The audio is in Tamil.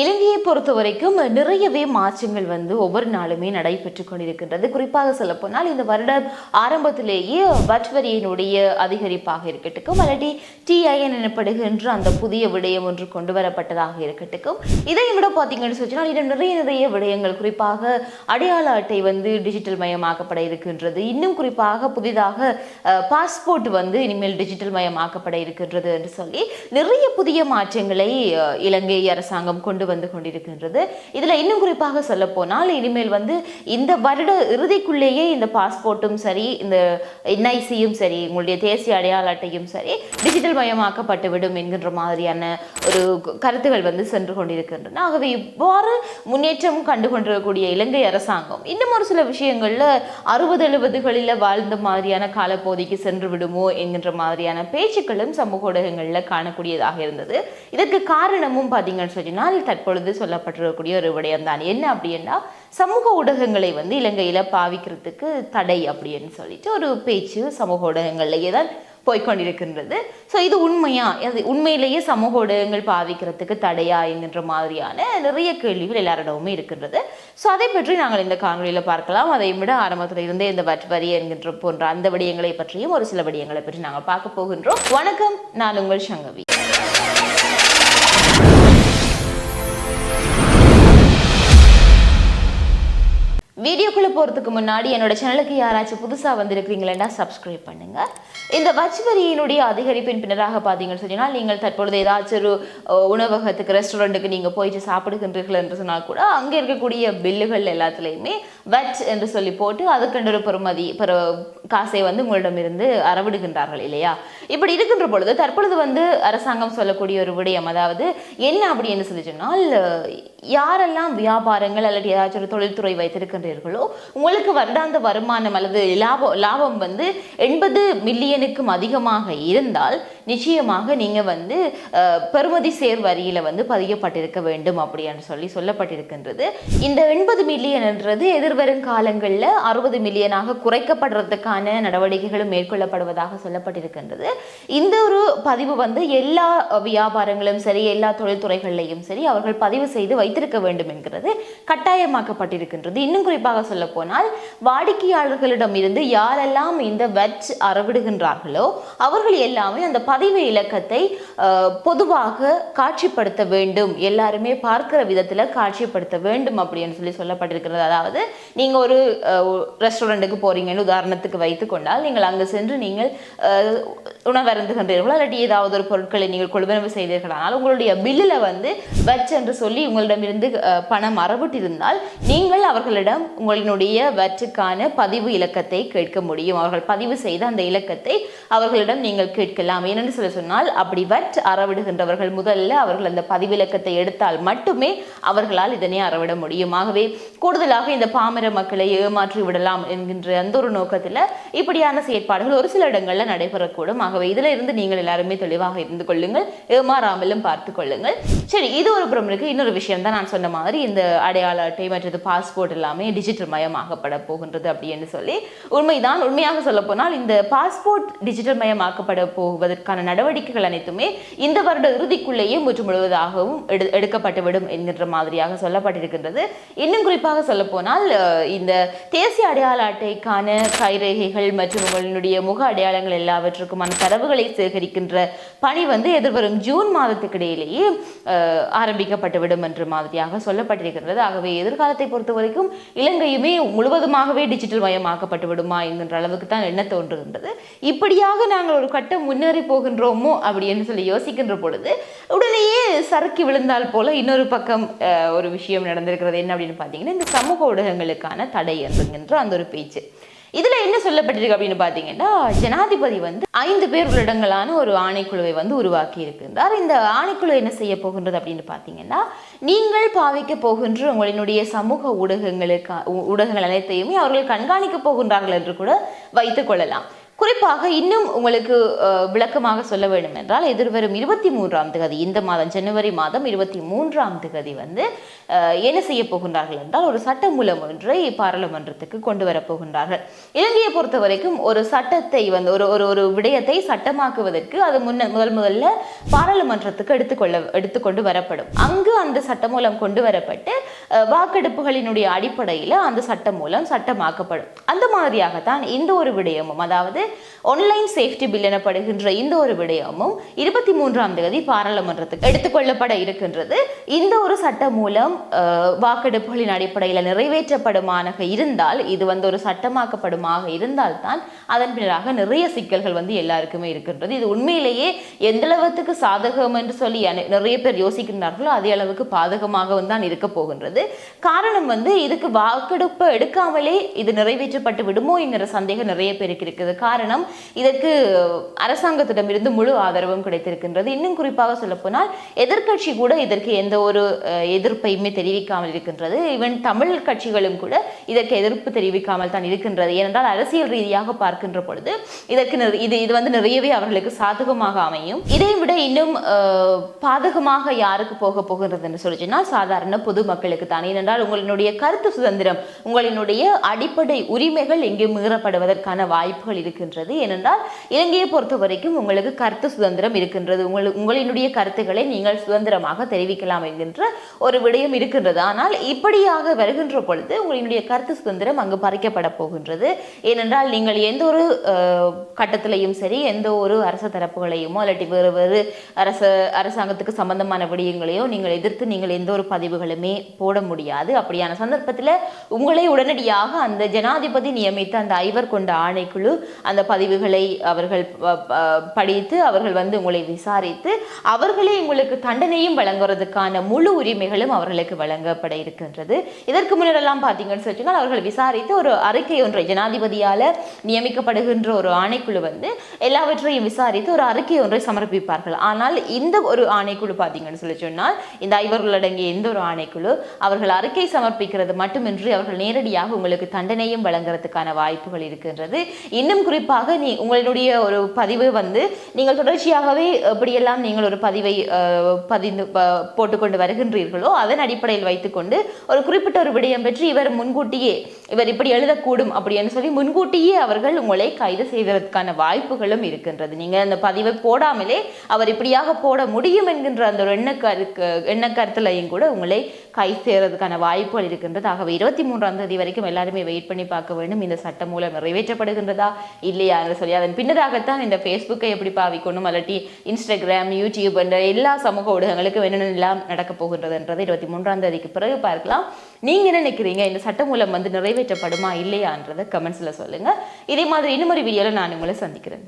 இலங்கையை பொறுத்த வரைக்கும் நிறையவே மாற்றங்கள் வந்து ஒவ்வொரு நாளுமே நடைபெற்று கொண்டிருக்கின்றது. குறிப்பாக சொல்லப்போனால் இந்த வருடம் ஆரம்பத்திலேயே வட் வரியினுடைய அதிகரிப்பாக இருக்கட்டும் அல்லது டிஐஎன் எனப்படுகின்ற அந்த புதிய விடயம் ஒன்று கொண்டு வரப்பட்டதாக இருக்கட்டும். இதை விட பார்த்தீங்கன்னு சொன்னால் இன்னும் நிறைய நிறைய விடயங்கள் குறிப்பாக அடையாள அட்டை வந்து டிஜிட்டல் மயமாக்கப்பட இருக்கின்றது. இன்னும் குறிப்பாக புதிதாக பாஸ்போர்ட் வந்து இனிமேல் டிஜிட்டல் மயமாக்கப்பட இருக்கின்றது என்று சொல்லி நிறைய புதிய மாற்றங்களை இலங்கை அரசாங்கம் கொண்டு வந்து கொண்டிருக்கின்றது. இதில் இன்னும் குறிப்பாக சொல்ல போனால் இனிமேல் வந்து இந்த வருட இறுதிக்குள்ளேயே இந்த பாஸ்போர்ட்டும் சரி இந்த என்ஐசியும் சரி உங்களுடைய தேசிய அடையாள அட்டையும் சரி டிஜிட்டல் மயமாக்கப்பட்டு விடும் என்கின்ற மாதிரியான ஒரு கருத்துகள் வந்து சென்று கொண்டிருக்கின்றன. ஆகவே இவ்வாறு முன்னேற்றம் கண்டு கொண்டிருக்கக்கூடிய இலங்கை அரசாங்கம் இன்னும் ஒரு சில விஷயங்கள்ல அறுபது எழுபதுகளில் வாழ்ந்த மாதிரியான காலப்பகுதிக்கு சென்று விடுமோ என்கின்ற மாதிரியான பேச்சுக்களும் சமூக ஊடகங்களில் காணக்கூடியதாக இருந்தது. இதற்கு காரணமும் பார்த்தீங்கன்னு சொன்னால் தற்பொழுது சொல்லப்பட்டிருக்கக்கூடிய ஒரு விடயம் தான் என்ன அப்படின்னா சமூக ஊடகங்களை வந்து இலங்கையில் பாவிக்கிறதுக்கு தடை அப்படின்னு சொல்லிட்டு ஒரு பேச்சு சமூக ஊடகங்கள்லேயே தான் போய்க்கொண்டிருக்கின்றது. ஸோ இது உண்மையா? அது உண்மையிலேயே சமூக ஊடகங்கள் பாவிக்கிறதுக்கு தடையா என்கின்ற மாதிரியான நிறைய கேள்விகள் எல்லாரிடமுமே இருக்கின்றது. ஸோ அதை பற்றி நாங்கள் இந்த காணொலியில் பார்க்கலாம். அதை விட ஆரம்பத்தில் இருந்தே இந்த வரி என்கின்ற போன்ற அந்த விடயங்களை பற்றியும் ஒரு சில விடயங்களை பற்றி நாங்கள் பார்க்க போகின்றோம். வணக்கம். நான் உங்கள் சங்கவி. Великий வீடியோக்குள்ளே போகிறதுக்கு முன்னாடி என்னோட சேனலுக்கு யாராச்சும் புதுசாக வந்திருக்கிறீங்களா சப்ஸ்கிரைப் பண்ணுங்கள் இந்த வரியினுடைய அதிகரிப்பின் பின்னராக பார்த்தீங்கன்னு சொன்னால் நீங்கள் தற்பொழுது ஏதாச்சும் ஒரு உணவகத்துக்கு ரெஸ்டாரண்ட்டுக்கு நீங்கள் போயிட்டு சாப்பிடுகின்றீர்கள் என்று சொன்னால் கூட அங்கே இருக்கக்கூடிய பில்லுகள் எல்லாத்துலேயுமே வட் என்று சொல்லி போட்டு அதுக்கென்று ஒரு பெறுமதி பெரு காசை வந்து உங்களிடமிருந்து அறவிடுகின்றார்கள் இல்லையா? இப்படி இருக்கின்ற பொழுது தற்பொழுது வந்து அரசாங்கம் சொல்லக்கூடிய ஒரு விடயம் அதாவது என்ன அப்படின்னு சொல்லி சொன்னால் யாரெல்லாம் வியாபாரங்கள் அல்லது ஏதாச்சும் ஒரு தொழில்துறை வைத்திருக்கின்றீர்களோ உங்களுக்கு வருடாந்த வருமானம் அல்லது லாபம் லாபம் வந்து எண்பது மில்லியனுக்கும் அதிகமாக இருந்தால் நிச்சயமாக நீங்கள் வந்து பெறுமதி சேர் வரியில் வந்து பதியப்பட்டிருக்க வேண்டும் அப்படின்னு சொல்லி சொல்லப்பட்டிருக்கின்றது. இந்த எண்பது மில்லியன்ன்றது எதிர்வரும் காலங்களில் அறுபது மில்லியனாக குறைக்கப்படுறதுக்கான நடவடிக்கைகளும் மேற்கொள்ளப்படுவதாக சொல்லப்பட்டிருக்கின்றது. இந்த ஒரு பதிவு வந்து எல்லா வியாபாரங்களும் சரி எல்லா தொழில்துறைகள்லையும் சரி அவர்கள் பதிவு செய்து வைத்திருக்க வேண்டும் என்கிறது கட்டாயமாக்கப்பட்டிருக்கின்றது. இன்னும் குறிப்பாக சொல்ல போனால் வாடிக்கையாளர்களிடம் இருந்து யாரெல்லாம் இந்த வெட் அறவிடுகின்றார்களோ அவர்கள் எல்லாமே அந்த பதிவு இலக்கத்தை பொதுவாக காட்சிப்படுத்த வேண்டும். எல்லாருமே பார்க்கிற விதத்தில் காட்சிப்படுத்த வேண்டும் அப்படின்னு சொல்லி சொல்லப்பட்டிருக்கிறது. அதாவது நீங்கள் ஒரு ரெஸ்டாரண்ட்டுக்கு போறீங்கன்னு உதாரணத்துக்கு வைத்துக்கொண்டால் நீங்கள் அங்கு சென்று நீங்கள் உணவருந்துகின்றீர்களோ இல்லாட்டி ஏதாவது ஒரு பொருட்களை நீங்கள் கொள்வனவு செய்தீர்களானால் உங்களுடைய பில்லில் வந்து வச் என்று சொல்லி உங்களிடமிருந்து பணம் மரபுட்டிருந்தால் நீங்கள் அவர்களிடம் உங்களினுடைய வெற்றுக்கான பதிவு இலக்கத்தை கேட்க முடியும். அவர்கள் பதிவு செய்த அந்த இலக்கத்தை அவர்களிடம் நீங்கள் கேட்கலாம். ஏனென்று சொல்ல சொன்னால் அப்படி வட் அறவிடுகின்றவர்கள் முதல்ல அவர்கள் அந்த பதிவிலக்கத்தை எடுத்தால் மட்டுமே அவர்களால் இதனை அறவிட முடியும். ஆகவே கூடுதலாக இந்த பாமர மக்களை ஏமாற்றி விடலாம் என்கின்ற அந்த ஒரு நோக்கத்தில் இப்படியான செயற்பாடுகள் ஒரு சில இடங்களில் நடைபெறக்கூடும். ஆகவே இதில் இருந்து நீங்கள் எல்லாருமே தெளிவாக இருந்து கொள்ளுங்கள் ஏமாறாமலும் பார்த்து கொள்ளுங்கள். சரி இது ஒரு புறம் இருக்கு இன்னொரு விஷயம் தான் நான் சொன்ன மாதிரி இந்த அடையாள அட்டை மற்றது பாஸ்போர்ட் எல்லாமே டிஜிட்டல் மயமாகப்பட போகின்றது அப்படின்னு சொல்லி உண்மைதான். உண்மையாக சொல்ல போனால் இந்த பாஸ்போர்ட் டிஜிட்டல் மயமாக்கப்பட போவதற்கான நடவடிக்கைகள் அனைத்துமே இந்த வருட இறுதிக்குள்ளேயே முற்று முழுவதாகவும் எடு எடுக்கப்பட்டுவிடும் என்கின்ற மாதிரியாக சொல்லப்பட்டிருக்கின்றது. இன்னும் குறிப்பாக சொல்லப்போனால் இந்த தேசிய அடையாள அட்டைக்கான கைரேகைகள் மற்றும் உங்களுடைய முக அடையாளங்கள் எல்லாவற்றுக்குமான தரவுகளை சேகரிக்கின்ற பணி வந்து எதிர்வரும் ஜூன் மாதத்துக்கு இடையிலேயே ஆரம்பிக்கப்பட்டுவிடும் என்ற மாதிரியாக சொல்லப்பட்டிருக்கிறது ஆகவே எதிர்காலத்தை பொறுத்த வரைக்கும் இலங்கையுமே முழுவதுமாகவே டிஜிட்டல் மயமாக்கப்பட்டு விடுமா என்கின்ற அளவுக்கு தான் எண்ண தோன்றுகின்றது. இப்படியாக நாங்கள் ஒரு கட்டம் முன்னேறி போகின்றோமோ அப்படின்னு சொல்லி யோசிக்கின்ற பொழுது உடனேயே சறுக்கி விழுந்தால் போல இன்னொரு பக்கம் அஹ், ஒரு விஷயம் நடந்திருக்கிறது. என்ன அப்படின்னு பார்த்தீங்கன்னா இந்த சமூக ஊடகங்களுக்கான தடை என்கின்ற அந்த ஒரு பேச்சு. இதுல என்ன சொல்லப்பட்டிருக்கு அப்படின்னு பார்த்தீங்கன்னா ஜனாதிபதி வந்து ஐந்து பேர் உள்ளடங்கலான ஒரு ஆணைக்குழுவை வந்து உருவாக்கி இருக்கின்றார். இந்த ஆணைக்குழு என்ன செய்ய போகின்றது அப்படின்னு பார்த்தீங்கன்னா நீங்கள் பாவிக்க போகின்ற உங்களினுடைய சமூக ஊடகங்களுக்கு ஊடகங்கள் அனைத்தையுமே அவர்கள் கண்காணிக்க போகின்றார்கள் என்று கூட வைத்துக் கொள்ளலாம். குறிப்பாக இன்னும் உங்களுக்கு விளக்கமாக சொல்ல வேண்டும் என்றால் எதிர்வரும் இருபத்தி மூன்றாம் தேதி இந்த மாதம் ஜனவரி மாதம் இருபத்தி மூன்றாம் தேதி வந்து என்ன செய்ய போகின்றார்கள் என்றால் ஒரு சட்ட மூலம் ஒன்றை பாராளுமன்றத்துக்கு கொண்டு வரப்போகின்றார்கள் இலங்கையை பொறுத்த வரைக்கும் ஒரு சட்டத்தை வந்து ஒரு ஒரு ஒரு விடயத்தை சட்டமாக்குவதற்கு அது முன்ன முதல் முதல்ல பாராளுமன்றத்துக்கு எடுத்துக்கொள்ள எடுத்துக்கொண்டு வரப்படும். அங்கு அந்த சட்டமூலம் கொண்டு வரப்பட்டு வாக்கெடுப்புகளினுடைய அடிப்படையில் அந்த சட்டம் மூலம் சட்டமாக்கப்படும். அந்த மாதிரியாகத்தான் இந்த ஒரு விடயமும் அதாவது ஆன்லைன் சேஃப்டி பில் எனப்படுகின்ற இந்த ஒரு விடயமும் இருபத்தி மூன்றாம் தேதி பாராளுமன்றத்துக்கு எடுத்துக்கொள்ளப்பட இருக்கின்றது. இந்த ஒரு சட்டம் மூலம் வாக்கெடுப்புகளின் அடிப்படையில் நிறைவேற்றப்படுமானாக இருந்தால் இது வந்து ஒரு சட்டமாக்கப்படுமாக இருந்தால் தான் அதன் பின்னராக நிறைய சிக்கல்கள் வந்து எல்லாருக்குமே இருக்கின்றது. இது உண்மையிலேயே எந்த அளவுக்கு சாதகம் என்று சொல்லி நிறைய பேர் யோசிக்கின்றார்களோ அதே அளவுக்கு பாதகமாகவும் தான் இருக்க போகின்றது. காரணம் வந்து இதுக்கு வாக்கெடுப்பு எடுக்காமலே இது நிறைவேற்றப்பட்டு விடுமோ என்கிற சந்தேகம் நிறைய பேருக்கு இருக்குது. காரணம். இதற்கு அரசாங்கத்திடமிருந்து முழு ஆதரவும் கிடைத்திருக்கின்றது. இன்னும் குறிப்பாக சொல்லப்போனால் எதிர்க்கட்சி கூட இதற்கு எந்த ஒரு எதிர்ப்பையுமே தெரிவிக்காமல் இருக்கின்றது. ஈவன் தமிழ் கட்சிகளும் கூட இதற்கு எதிர்ப்பு தெரிவிக்காமல் தான் இருக்கின்றது. ஏனென்றால் அரசியல் ரீதியாக பார்க்கின்ற பொழுது இதற்கு இது இது வந்து நிறையவே அவர்களுக்கு சாதகமாக அமையும். இதை விட இன்னும் பாதகமாக யாருக்கு போக போகின்றது என்று சொல்லி சாதாரண பொதுமக்களுக்கு தான். ஏனென்றால் உங்களினுடைய கருத்து சுதந்திரம் உங்களினுடைய அடிப்படை உரிமைகள் இங்கு மீறப்படுவதற்கான வாய்ப்புகள் இருக்கின்றது. ஏனென்றால் இலங்கையை பொறுத்த வரைக்கும் உங்களுக்கு கருத்து சுதந்திரம் இருக்கின்றது. உங்கள் உங்களினுடைய கருத்துக்களை நீங்கள் சுதந்திரமாக தெரிவிக்கலாம் என்கின்ற ஒரு விடயம் இருக்கின்றது. ஆனால் இப்படியாக வருகின்ற பொழுது உங்களினுடைய கருத்து சுதந்திரம் அங்கு பறிக்கப்பட போகின்றது. ஏனென்றால் நீங்கள் எந்த ஒரு கட்டத்திலையும் சரி எந்த ஒரு அரச தரப்புகளையுமோ இல்லாட்டி வேறு வேறு அரச அரசாங்கத்துக்கு சம்பந்தமான விடயங்களையோ நீங்கள் எதிர்த்து நீங்கள் எந்த ஒரு பதிவுகளுமே போட முடியாது. அப்படியான சந்தர்ப்பத்தில் உங்களை உடனடியாக அந்த ஜனாதிபதி நியமித்த அந்த ஐவர் கொண்ட ஆணைக்குழு அந்த பதிவுகளை அவர்கள் படித்து அவர்கள் வந்து உங்களை விசாரித்து அவர்களே உங்களுக்கு தண்டனையும் வழங்குவதற்கான முழு உரிமைகளும் அவர்களுக்கு வழங்கப்பட இருக்கின்றது. இதற்கு முன்னரெல்லாம் பார்த்தீங்கன்னு சொன்னால் அவர்கள் விசாரித்து ஒரு அறிக்கை ஒன்றை ஜனாதிபதியால் நியமிக்கப்படுகின்ற ஒரு ஆணைக்குழு வந்து எல்லாவற்றையும் விசாரித்து ஒரு அறிக்கை ஒன்றை சமர்ப்பிப்பார்கள். ஆனால் இந்த ஒரு ஆணைக்குழு பார்த்தீங்கன்னு சொல்லி சொன்னால் இந்த ஐவர்கள் அடங்கிய எந்த ஒரு ஆணைக்குழு அவர்கள் அறிக்கை சமர்ப்பிக்கிறது மட்டுமின்றி அவர்கள் நேரடியாக உங்களுக்கு தண்டனையும் வழங்குறதுக்கான வாய்ப்புகள் இருக்கின்றது. இன்னும் குறிப்பாக நீ உங்களுடைய ஒரு பதிவு வந்து நீங்கள் தொடர்ச்சியாகவே எப்படியெல்லாம் நீங்கள் ஒரு பதிவை பதிந்து போட்டுக்கொண்டு வருகின்றீர்களோ அதன் அடிப்படையில் வைத்துக்கொண்டு ஒரு குறிப்பிட்ட ஒரு விடயம் பற்றி இவர் முன்கூட்டியே இவர் இப்படி எழுதக்கூடும் அப்படின்னு சொல்லி முன்கூட்டியே அவர்கள் உங்களை கைது செய்வதற்கான வாய்ப்புகளும் இருக்கின்றது. நீங்க அந்த பதிவை போடாமலே அவர் இப்படியாக போட முடியும் என்கின்ற அந்த ஒரு எண்ணக்கருக்கு எண்ணக்கருத்துலையும் கூட உங்களை கை செய்கிறதுக்கான வாய்ப்புகள் இருக்கின்றது. ஆகவே இருபத்தி மூன்றாம் தேதி வரைக்கும் எல்லாருமே வெயிட் பண்ணி பார்க்க வேண்டும். இந்த சட்டம் மூலம் நிறைவேற்றப்படுகின்றதா? இல்லையா? என்று சொல்லி அதன் பின்னராகத்தான் இந்த ஃபேஸ்புக்கை எப்படி பாவிக்கணும்? அல்லட்டி இன்ஸ்டாகிராம் யூடியூப் என்ற எல்லா சமூக ஊடகங்களுக்கும் என்னென்னலாம் நடக்க போகின்றதுன்றது இருபத்தி மூன்றாம் தேதிக்கு பிறகு பார்க்கலாம். நீங்க என்ன நினைக்கிறீங்க? இந்த சட்டம் மூலம் வந்து நிறைவேற்றப்படுமா? இல்லையான்றதை கமெண்ட்ஸில் சொல்லுங்க. இதே மாதிரி இன்னும் ஒரு வீடியோவில் நான் உங்களை சந்திக்கிறேன்.